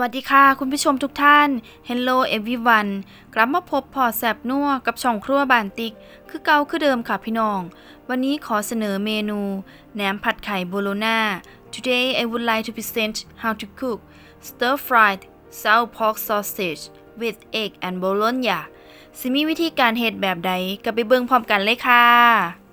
วัสดีค่ะ คุณผู้ชมทุกท่าน Hello everyone กลับมาพบพอแสบนัวกับช่องครัวบานติก คือเก่าคือเดิมค่ะพี่น้อง วันนี้ขอเสนอเมนูแหนมผัดไข่โบโลนา Today I would like to present how to cook stir fried sour pork sausage with egg and bologna สิมีวิธีการเฮ็ดแบบใดก็ไปเบิ่งพร้อมกันเลยค่ะ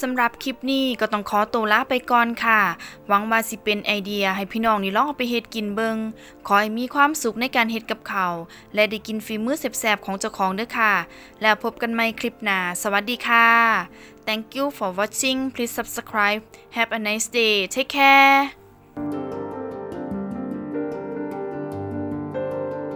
สำหรับคลิปนี้ก็ต้องขอตัวลาไปก่อนค่ะ หวังว่าสิเป็นไอเดียให้พี่น้องนี่ลองเอาไปเฮ็ดกินเบิงขอให้มีความสุขในการเฮ็ดกับเขาและได้กินฝีมือแซ่บๆของเจ้าของเด้อค่ะ แล้วพบกันใหม่คลิปหน้า สวัสดีค่ะ Thank you for watching please subscribe have a nice day take care